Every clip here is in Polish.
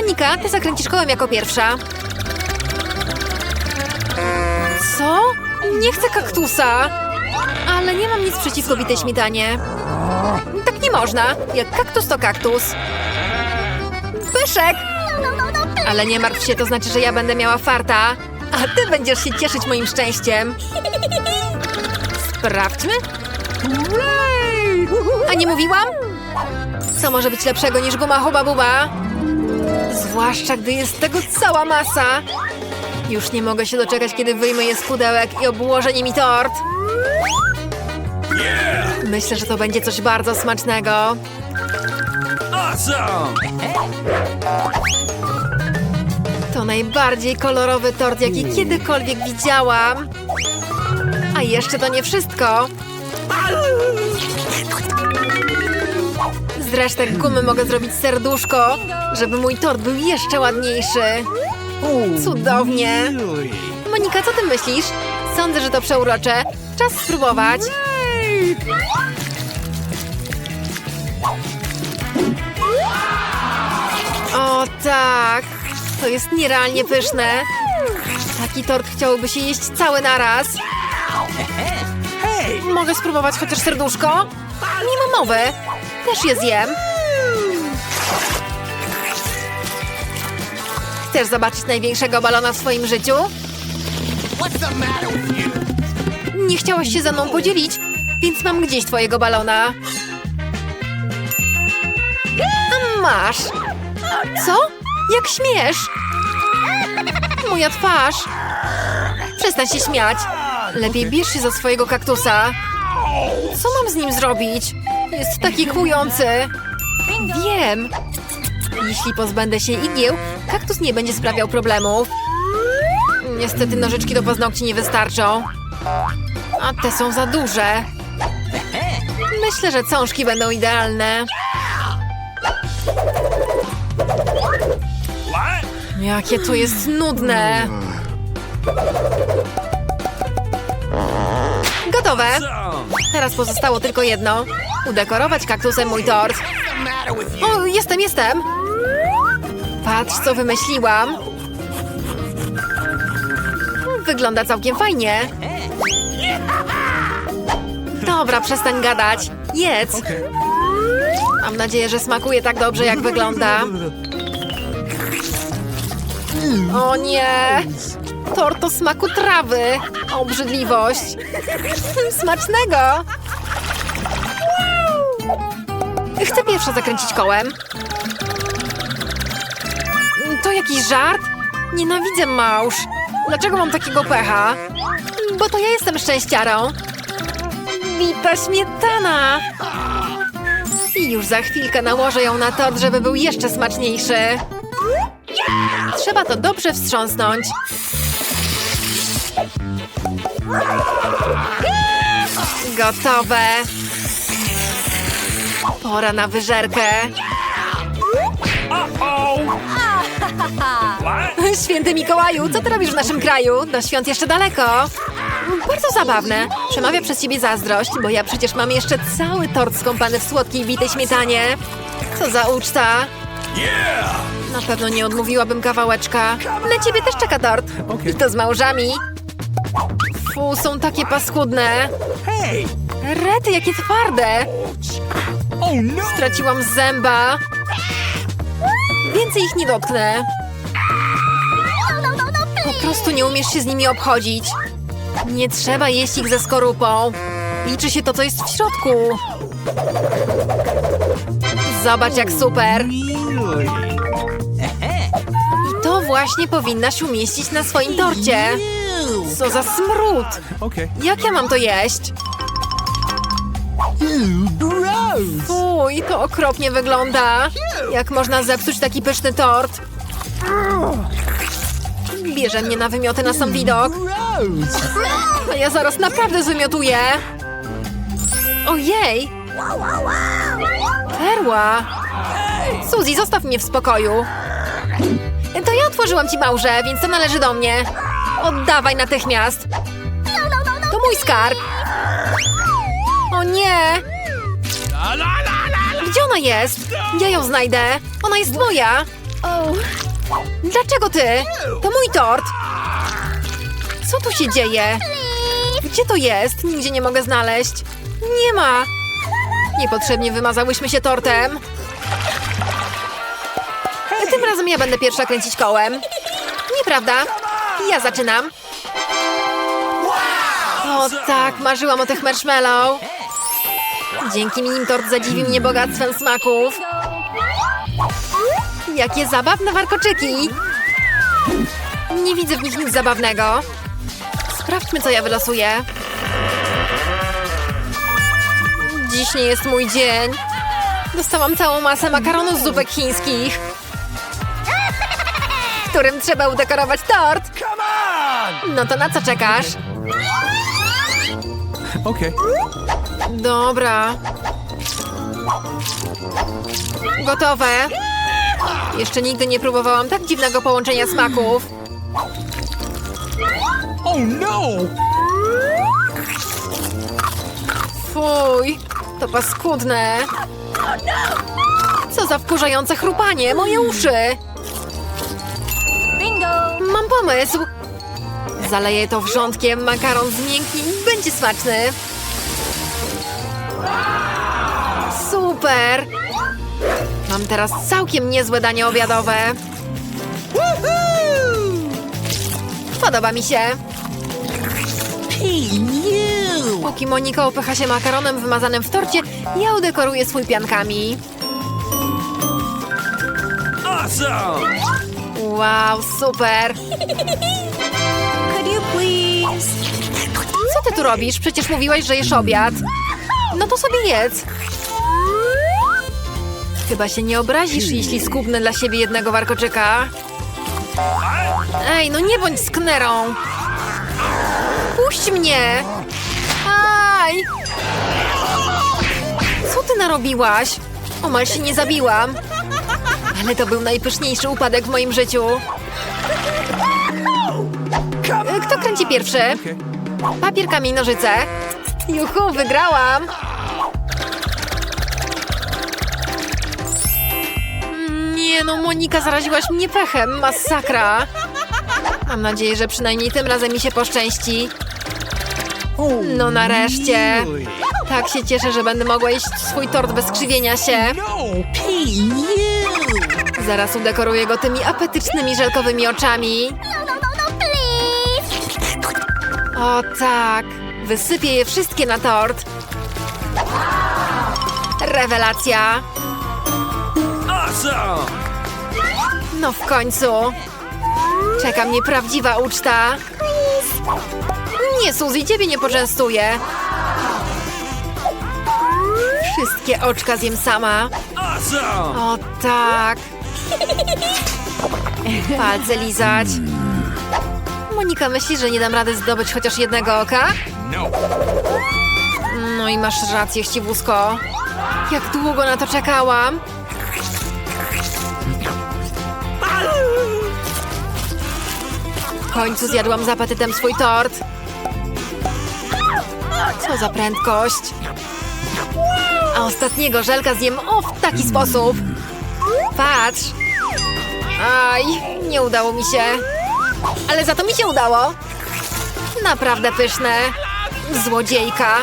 Monika, ty zakręcisz kołem jako pierwsza. Co? Nie chcę kaktusa. Ale nie mam nic przeciwko bitej śmietanie. Tak nie można. Jak kaktus to kaktus. Pyszek! Ale nie martw się, to znaczy, że ja będę miała farta. A ty będziesz się cieszyć moim szczęściem. Sprawdźmy. A nie mówiłam? Co może być lepszego niż guma huba buba? Zwłaszcza, gdy jest tego cała masa. Już nie mogę się doczekać, kiedy wyjmę je z pudełek i obłożę nimi tort. Myślę, że to będzie coś bardzo smacznego. To najbardziej kolorowy tort, jaki kiedykolwiek widziałam. A jeszcze to nie wszystko. Z resztek gumy mogę zrobić serduszko, żeby mój tort był jeszcze ładniejszy. Cudownie. Monika, co ty myślisz? Sądzę, że to przeurocze. Czas spróbować. O tak, to jest nierealnie pyszne. Taki tort chciałoby się jeść cały naraz. Mogę spróbować chociaż serduszko? Nie ma mowy. Też je zjem. Chcesz zobaczyć największego balona w swoim życiu? Nie chciałaś się ze mną podzielić, więc mam gdzieś twojego balona. Masz. Co? Jak śmiesz? Moja twarz. Przestań się śmiać. Lepiej bierz się za swojego kaktusa. Co mam z nim zrobić? Jest taki kłujący. Wiem. Jeśli pozbędę się igieł, kaktus nie będzie sprawiał problemów. Niestety nożyczki do paznokci nie wystarczą. A te są za duże. Myślę, że cążki będą idealne. Jakie to jest nudne. Gotowe. Teraz pozostało tylko jedno. Udekorować kaktusem mój tort. O, jestem, jestem. Patrz, co wymyśliłam. Wygląda całkiem fajnie. Dobra, przestań gadać. Jedz. Mam nadzieję, że smakuje tak dobrze, jak wygląda. O nie! Tort o smaku trawy. Obrzydliwość. Smacznego! Chcę pierwsza zakręcić kołem. To jakiś żart? Nienawidzę małż. Dlaczego mam takiego pecha? Bo to ja jestem szczęściarą. Bita śmietana. I już za chwilkę nałożę ją na tort, żeby był jeszcze smaczniejszy. Trzeba to dobrze wstrząsnąć. Gotowe. Pora na wyżerkę. Święty Mikołaju, co ty robisz w naszym kraju? Do świąt jeszcze daleko. Bardzo zabawne. Przemawia przez ciebie zazdrość, bo ja przecież mam jeszcze cały tort skąpany w słodkiej bitej śmietanie. Co za uczta. Na pewno nie odmówiłabym kawałeczka. Na ciebie też czeka tort. I to z małżami. Fu, są takie paskudne. Hey! Rety, jakie twarde. Oh no! Straciłam zęba. Więcej ich nie dotknę. Po prostu nie umiesz się z nimi obchodzić. Nie trzeba jeść ich ze skorupą. Liczy się to, co jest w środku. Zobacz, jak super. Właśnie powinnaś umieścić na swoim torcie. Co za smród. Jak ja mam to jeść? Fuj, to okropnie wygląda. Jak można zepsuć taki pyszny tort? Bierze mnie na wymioty na sam widok. A ja zaraz naprawdę zwymiotuję. Ojej! Perła! Suzy, zostaw mnie w spokoju. To ja otworzyłam ci małże, więc to należy do mnie. Oddawaj natychmiast. To mój skarb. O nie! Gdzie ona jest? Ja ją znajdę. Ona jest moja. Dlaczego ty? To mój tort. Co tu się dzieje? Gdzie to jest? Nigdzie nie mogę znaleźć. Nie ma. Niepotrzebnie wymazałyśmy się tortem. Tym razem ja będę pierwsza kręcić kołem. Nieprawda? Ja zaczynam. O tak, marzyłam o tych marshmallow. Dzięki nim tort zadziwił mnie bogactwem smaków. Jakie zabawne warkoczyki! Nie widzę w nich nic zabawnego. Sprawdźmy, co ja wylosuję. Dziś nie jest mój dzień. Dostałam całą masę makaronu z zupek chińskich, którym trzeba udekorować tort. Come on! No to na co czekasz? Okay. Dobra. Gotowe. Jeszcze nigdy nie próbowałam tak dziwnego połączenia smaków. Oh no! Fuj, to paskudne. Co za wkurzające chrupanie, moje uszy. Pomysł. Zaleję to wrzątkiem, makaron zmięknie i będzie smaczny. Super! Mam teraz całkiem niezłe danie obiadowe. Podoba mi się. Póki Monika upycha się makaronem wymazanym w torcie, ja udekoruję swój piankami. Awesome! Wow, super! Could you please? Co ty tu robisz? Przecież mówiłaś, że jesz obiad. No to sobie jedz. Chyba się nie obrazisz, jeśli skubnę dla siebie jednego warkoczyka. Ej, no nie bądź sknerą. Puść mnie. Aj! Co ty narobiłaś? Omal się nie zabiłam. Ale to był najpyszniejszy upadek w moim życiu. Kto kręci pierwszy? Papier, kamień, nożyce. Juhu, wygrałam! Nie no, Monika, zaraziłaś mnie pechem. Masakra. Mam nadzieję, że przynajmniej tym razem mi się poszczęści. No nareszcie. Tak się cieszę, że będę mogła jeść swój tort bez krzywienia się. Zaraz udekoruję go tymi apetycznymi żelkowymi oczami. No, no, no, no, please! O tak, wysypię je wszystkie na tort. Rewelacja. Awesome! No w końcu. Czeka mnie prawdziwa uczta. Nie, Suzy, ciebie nie poczęstuję. Wszystkie oczka zjem sama. O tak. Palce lizać. Monika myśli, że nie dam rady zdobyć chociaż jednego oka? No! No i masz rację, chciwusko. Jak długo na to czekałam. W końcu zjadłam z apetytem swój tort. Co za prędkość. A ostatniego żelka zjem o w taki sposób. Patrz. Aj, nie udało mi się. Ale za to mi się udało. Naprawdę pyszne. Złodziejka.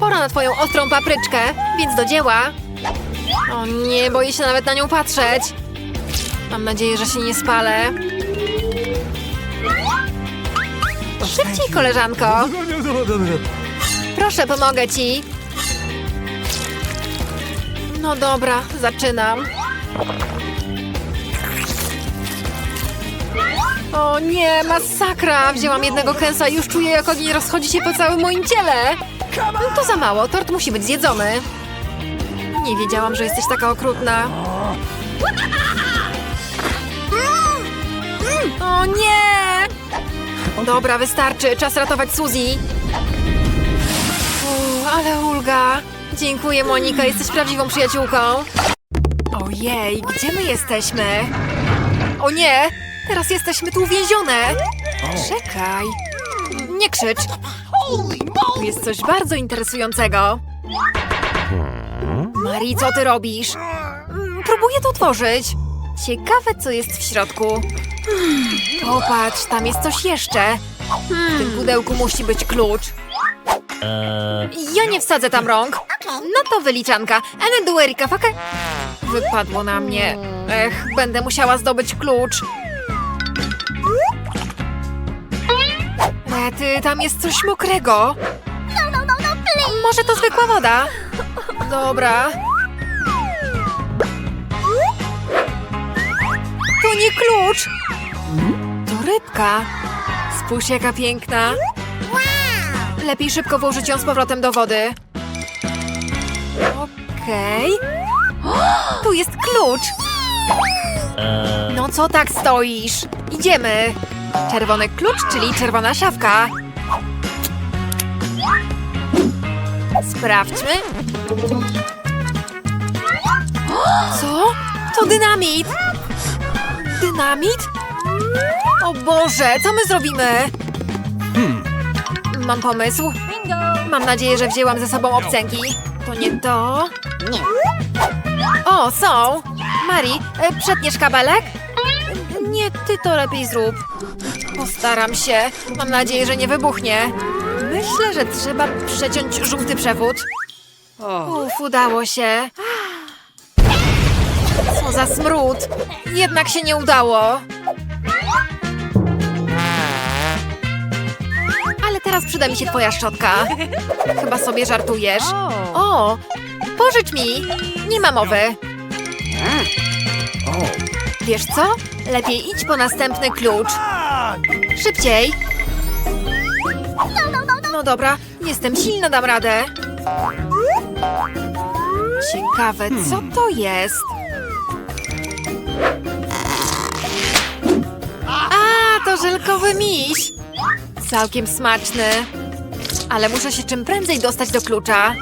Pora na twoją ostrą papryczkę, więc do dzieła. O nie, boję się nawet na nią patrzeć. Mam nadzieję, że się nie spalę. Szybciej, koleżanko. Proszę, pomogę ci. No dobra, zaczynam. O nie, masakra! Wzięłam jednego kęsa i już czuję, jak ogień rozchodzi się po całym moim ciele. No to za mało, tort musi być zjedzony. Nie wiedziałam, że jesteś taka okrutna. O nie! Dobra, wystarczy. Czas ratować Suzy. Ale ulga. Dziękuję, Monika. Jesteś prawdziwą przyjaciółką. Ojej, gdzie my jesteśmy? O nie! Teraz jesteśmy tu uwięzione. Czekaj. Nie krzycz. Tu jest coś bardzo interesującego. Marii, co ty robisz? Mm, Próbuję to otworzyć. Ciekawe, co jest w środku. Popatrz, tam jest coś jeszcze. W tym pudełku musi być klucz. Ja nie wsadzę tam rąk. No to wyliczanka. Ene du Erika fake. Wypadło na mnie. Ech, będę musiała zdobyć klucz. Rety, tam jest coś mokrego. No, no, no, no, please. Może to zwykła woda? Dobra. To nie klucz. To rybka. Spójrz jaka piękna. Lepiej szybko włożyć ją z powrotem do wody. Okej. Tu jest klucz. No co tak stoisz? Idziemy. Czerwony klucz, czyli czerwona szafka. Sprawdźmy. Co? To dynamit! Dynamit? O Boże, co my zrobimy? Mam pomysł. Mam nadzieję, że wzięłam ze sobą obcęgi. To nie to. O, są! Mari, e, przetniesz kabelek? Nie, ty to lepiej zrób. Postaram się. Mam nadzieję, że nie wybuchnie. Myślę, że trzeba przeciąć żółty przewód. Uf, udało się. Co za smród. Jednak się nie udało. Ale teraz przyda mi się twoja szczotka. Chyba sobie żartujesz. O, pożycz mi. Nie ma mowy. Wiesz co? Lepiej idź po następny klucz. Szybciej. No dobra, jestem silna, dam radę. Ciekawe, co to jest? A, to żelkowy miś. Całkiem smaczny. Ale muszę się czym prędzej dostać do klucza.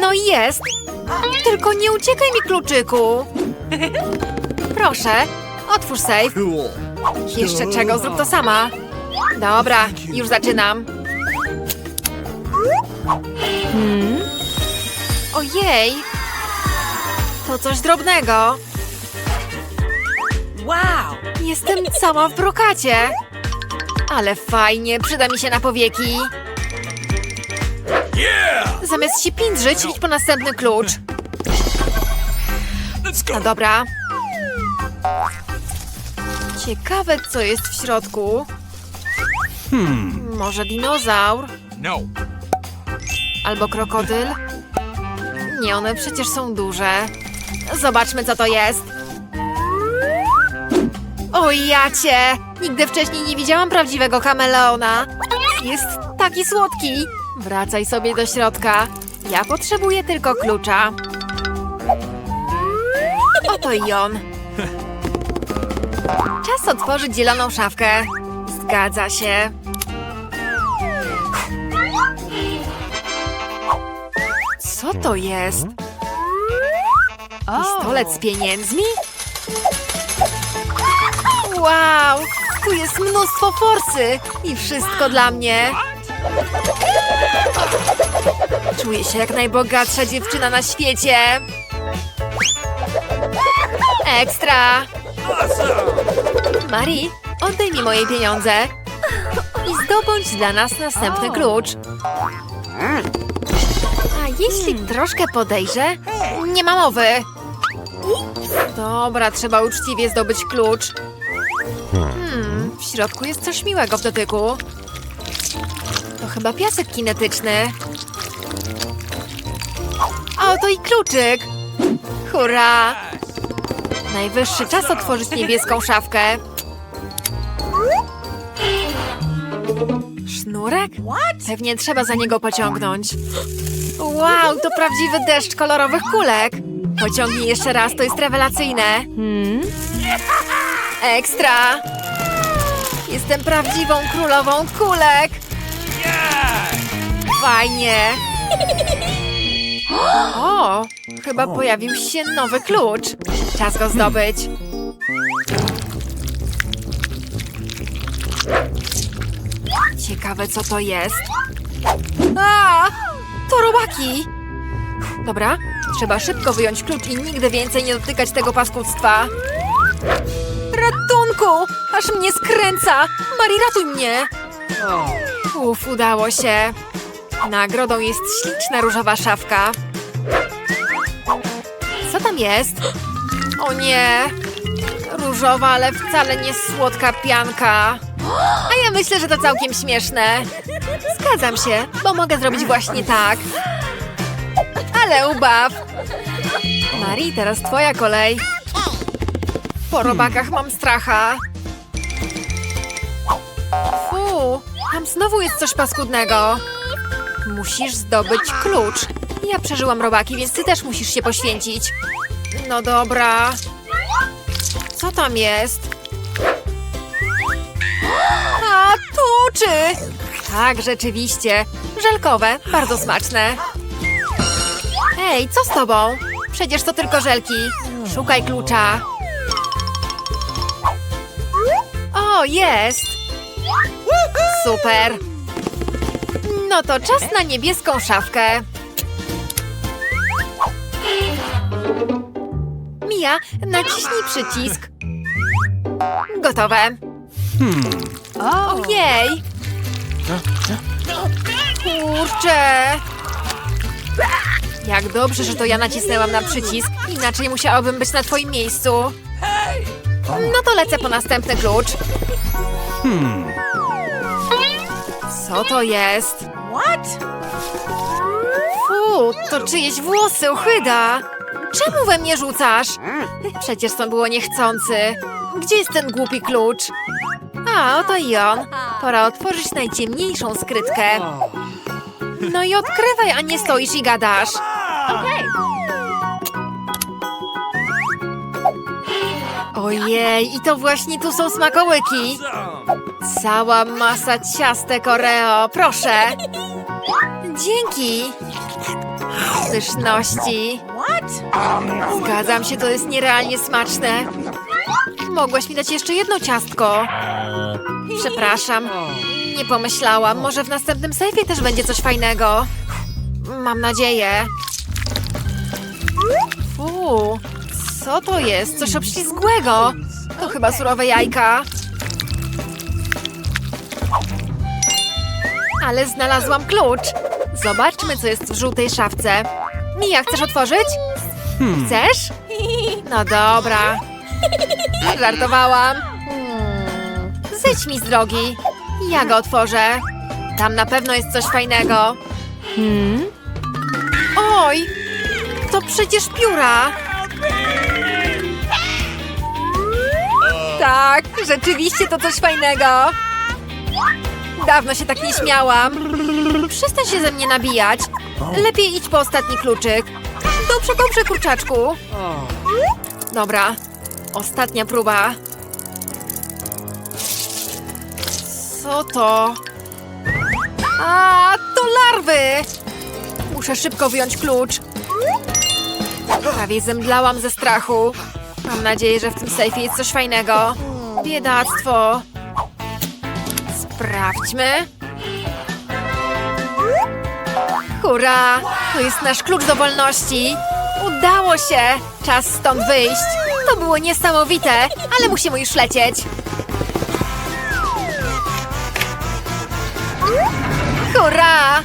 No jest. Tylko nie uciekaj mi, kluczyku. Proszę, otwórz safe. Cool. Jeszcze czego? Zrób to sama. Dobra, już zaczynam. Hmm? Ojej! To coś drobnego. Wow! Jestem cała w brokacie. Ale fajnie, przyda mi się na powieki. Zamiast się pindrzyć, idź po następny klucz. Let's go. No dobra. Ciekawe, co jest w środku. Może dinozaur? No. Albo krokodyl? Nie, one przecież są duże. Zobaczmy, co to jest. O jacie! Nigdy wcześniej nie widziałam prawdziwego kameleona. Jest taki słodki. Wracaj sobie do środka. Ja potrzebuję tylko klucza. Oto i on. Czas otworzyć zieloną szafkę. Zgadza się. Co to jest? Pistolet z pieniędzmi? Wow! Tu jest mnóstwo forsy i wszystko dla mnie. Czuję się jak najbogatsza dziewczyna na świecie. Ekstra! Mari, oddaj mi moje pieniądze i zdobądź dla nas następny klucz. A jeśli troszkę podejrzę? Nie ma mowy. Dobra, trzeba uczciwie zdobyć klucz. Hmm, w środku jest coś miłego w dotyku. To chyba piasek kinetyczny. Oto i kluczyk. Hurra! Najwyższy czas otworzyć niebieską szafkę. Sznurek? Pewnie trzeba za niego pociągnąć. Wow, to prawdziwy deszcz kolorowych kulek. Pociągnij jeszcze raz, to jest rewelacyjne. Ekstra! Jestem prawdziwą królową kulek. Fajnie. O, chyba pojawił się nowy klucz. Czas go zdobyć. Ciekawe, co to jest. A, to robaki. Dobra, Trzeba szybko wyjąć klucz i nigdy więcej nie dotykać tego paskudztwa. Ratunku! Aż mnie skręca! Mari, ratuj mnie! Uf, udało się. Nagrodą jest śliczna różowa szafka. Co tam jest? O nie! Różowa, ale wcale nie słodka pianka. A ja myślę, że to całkiem śmieszne. Zgadzam się, bo mogę zrobić właśnie tak. Ale ubaw! Marii, teraz twoja kolej. Po robakach mam stracha. Fu, tam znowu jest coś paskudnego. Musisz zdobyć klucz. Ja przeżyłam robaki, więc ty też musisz się poświęcić. No dobra. Co tam jest? A, tuczy! Tak, rzeczywiście. Żelkowe, bardzo smaczne. Ej, co z tobą? Przecież to tylko żelki. Szukaj klucza. O, jest! Super! No to czas na niebieską szafkę. Mia, naciśnij przycisk. Gotowe. Ojej! Kurczę! Jak dobrze, że to ja nacisnęłam na przycisk. Inaczej musiałabym być na twoim miejscu. No to lecę po następny klucz. Co to jest? What? Fu, to czyjeś włosy, ochyda! Czemu we mnie rzucasz? Przecież to było niechcący. Gdzie jest ten głupi klucz? A, oto i on. Pora otworzyć najciemniejszą skrytkę. No i odkrywaj, a nie stoisz i gadasz. Ojej, i to właśnie tu są smakołyki. Cała masa ciastek Oreo, proszę. Dzięki. Pyszności. Zgadzam się, to jest nierealnie smaczne. Mogłaś mi dać jeszcze jedno ciastko. Przepraszam. Nie pomyślałam. Może w następnym sejfie też będzie coś fajnego. Mam nadzieję. Fu, co to jest? Coś obślizgłego. To chyba surowe jajka. Ale znalazłam klucz. Zobaczmy, co jest w żółtej szafce. Mija, chcesz otworzyć? Chcesz? No dobra. Żartowałam. Zejdź mi z drogi. Ja go otworzę. Tam na pewno jest coś fajnego. Oj! To przecież pióra! Tak, rzeczywiście to coś fajnego. Dawno się tak nie śmiałam. Przestań się ze mnie nabijać. Lepiej idź po ostatni kluczyk. Dobrze, dobrze, kurczaczku. Dobra, ostatnia próba. Co to? A, to larwy! Muszę szybko wyjąć klucz. Prawie zemdlałam ze strachu. Mam nadzieję, że w tym sejfie jest coś fajnego. Biedactwo. Sprawdźmy. Hurra! To jest nasz klucz do wolności. Udało się! Czas stąd wyjść. To było niesamowite, ale musimy już lecieć. Hurra!